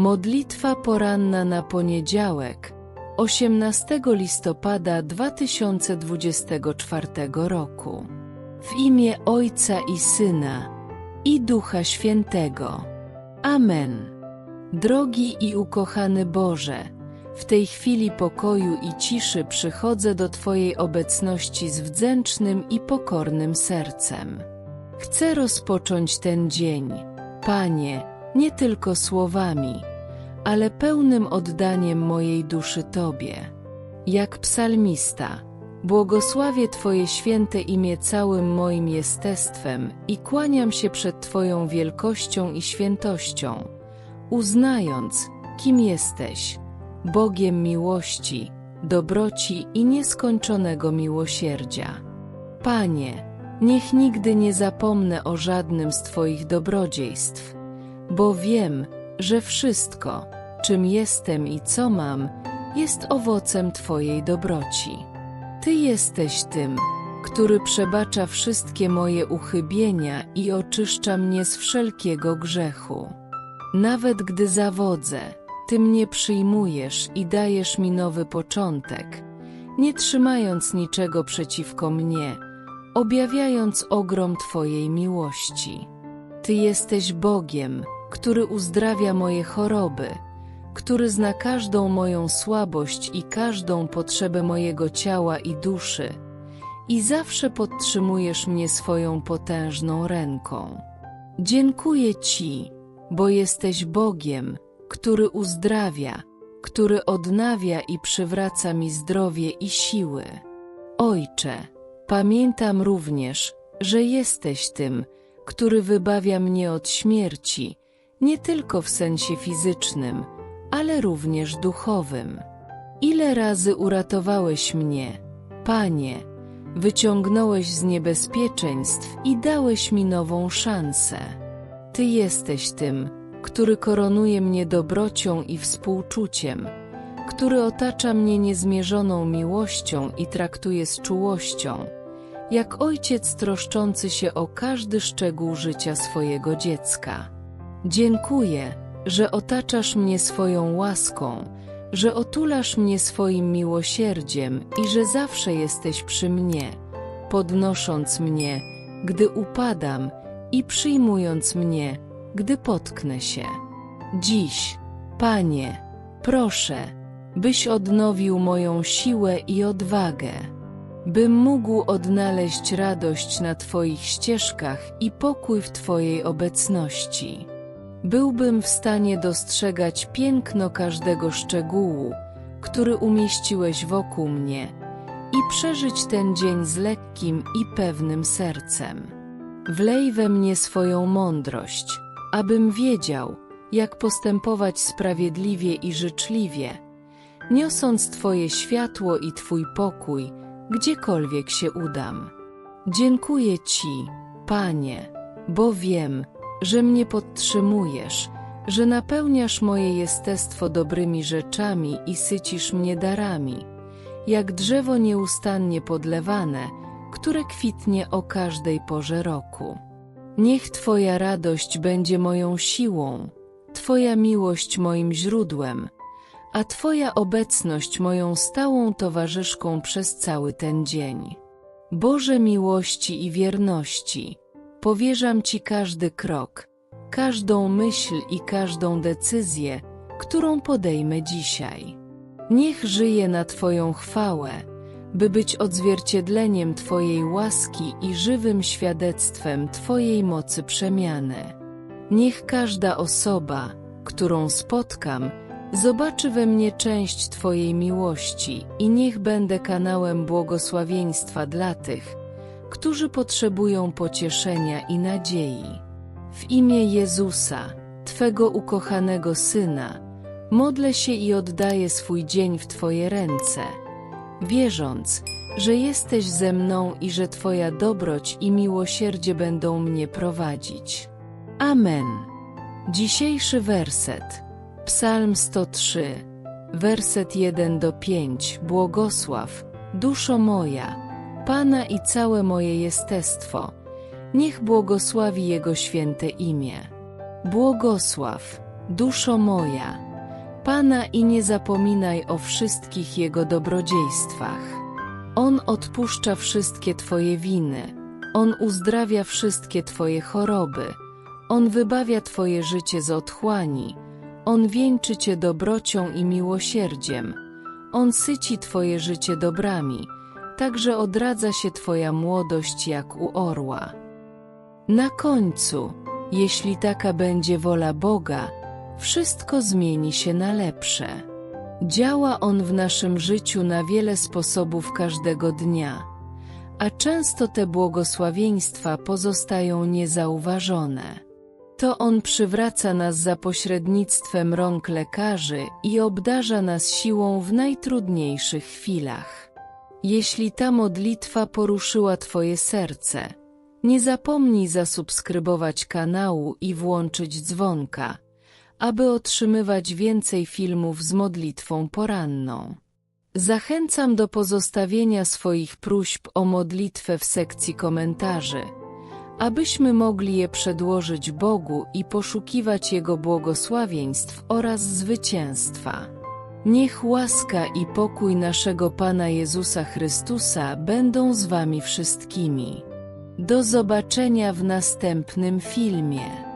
Modlitwa poranna na poniedziałek, 18 listopada 2024 roku. W imię Ojca i Syna i Ducha Świętego. Amen. Drogi i ukochany Boże, w tej chwili pokoju i ciszy przychodzę do Twojej obecności z wdzięcznym i pokornym sercem. Chcę rozpocząć ten dzień, Panie, nie tylko słowami, ale pełnym oddaniem mojej duszy Tobie. Jak psalmista, błogosławię Twoje święte imię całym moim jestestwem i kłaniam się przed Twoją wielkością i świętością, uznając, kim jesteś, Bogiem miłości, dobroci i nieskończonego miłosierdzia. Panie, niech nigdy nie zapomnę o żadnym z Twoich dobrodziejstw, bo wiem, że wszystko, czym jestem i co mam, jest owocem Twojej dobroci. Ty jesteś tym, który przebacza wszystkie moje uchybienia i oczyszcza mnie z wszelkiego grzechu. Nawet gdy zawodzę, Ty mnie przyjmujesz i dajesz mi nowy początek, nie trzymając niczego przeciwko mnie, objawiając ogrom Twojej miłości. Ty jesteś Bogiem, który uzdrawia moje choroby, który zna każdą moją słabość i każdą potrzebę mojego ciała i duszy, i zawsze podtrzymujesz mnie swoją potężną ręką. Dziękuję Ci, bo jesteś Bogiem, który uzdrawia, który odnawia i przywraca mi zdrowie i siły. Ojcze, pamiętam również, że jesteś tym, który wybawia mnie od śmierci, nie tylko w sensie fizycznym, ale również duchowym. Ile razy uratowałeś mnie, Panie, wyciągnąłeś z niebezpieczeństw i dałeś mi nową szansę. Ty jesteś tym, który koronuje mnie dobrocią i współczuciem, który otacza mnie niezmierzoną miłością i traktuje z czułością, jak ojciec troszczący się o każdy szczegół życia swojego dziecka. Dziękuję, że otaczasz mnie swoją łaską, że otulasz mnie swoim miłosierdziem i że zawsze jesteś przy mnie, podnosząc mnie, gdy upadam i przyjmując mnie, gdy potknę się. Dziś, Panie, proszę, byś odnowił moją siłę i odwagę, bym mógł odnaleźć radość na Twoich ścieżkach i pokój w Twojej obecności. Byłbym w stanie dostrzegać piękno każdego szczegółu, który umieściłeś wokół mnie i przeżyć ten dzień z lekkim i pewnym sercem. Wlej we mnie swoją mądrość, abym wiedział, jak postępować sprawiedliwie i życzliwie, niosąc Twoje światło i Twój pokój, gdziekolwiek się udam. Dziękuję Ci, Panie, bo wiem, że mnie podtrzymujesz, że napełniasz moje jestestwo dobrymi rzeczami i sycisz mnie darami, jak drzewo nieustannie podlewane, które kwitnie o każdej porze roku. Niech Twoja radość będzie moją siłą, Twoja miłość moim źródłem, a Twoja obecność moją stałą towarzyszką przez cały ten dzień. Boże miłości i wierności, Powierzam Ci każdy krok, każdą myśl i każdą decyzję, którą podejmę dzisiaj. Niech żyje na Twoją chwałę, by być odzwierciedleniem Twojej łaski i żywym świadectwem Twojej mocy przemiany. Niech każda osoba, którą spotkam, zobaczy we mnie część Twojej miłości i niech będę kanałem błogosławieństwa dla tych, którzy potrzebują pocieszenia i nadziei. W imię Jezusa, Twego ukochanego Syna, modlę się i oddaję swój dzień w Twoje ręce, wierząc, że jesteś ze mną i że Twoja dobroć i miłosierdzie będą mnie prowadzić. Amen. Dzisiejszy werset. Psalm 103, werset 1 do 5. Błogosław, duszo moja, Pana i całe moje jestestwo. Niech błogosławi Jego święte imię. Błogosław, Duszo moja, Pana i nie zapominaj o wszystkich Jego dobrodziejstwach. On odpuszcza wszystkie Twoje winy, On uzdrawia wszystkie Twoje choroby, On wybawia Twoje życie z otchłani, On wieńczy Cię dobrocią i miłosierdziem, On syci Twoje życie dobrami, także odradza się Twoja młodość jak u orła. Na końcu, jeśli taka będzie wola Boga, wszystko zmieni się na lepsze. Działa On w naszym życiu na wiele sposobów każdego dnia, a często te błogosławieństwa pozostają niezauważone. To On przywraca nas za pośrednictwem rąk lekarzy i obdarza nas siłą w najtrudniejszych chwilach. Jeśli ta modlitwa poruszyła Twoje serce, nie zapomnij zasubskrybować kanału i włączyć dzwonka, aby otrzymywać więcej filmów z modlitwą poranną. Zachęcam do pozostawienia swoich próśb o modlitwę w sekcji komentarzy, abyśmy mogli je przedłożyć Bogu i poszukiwać Jego błogosławieństw oraz zwycięstwa. Niech łaska i pokój naszego Pana Jezusa Chrystusa będą z Wami wszystkimi. Do zobaczenia w następnym filmie.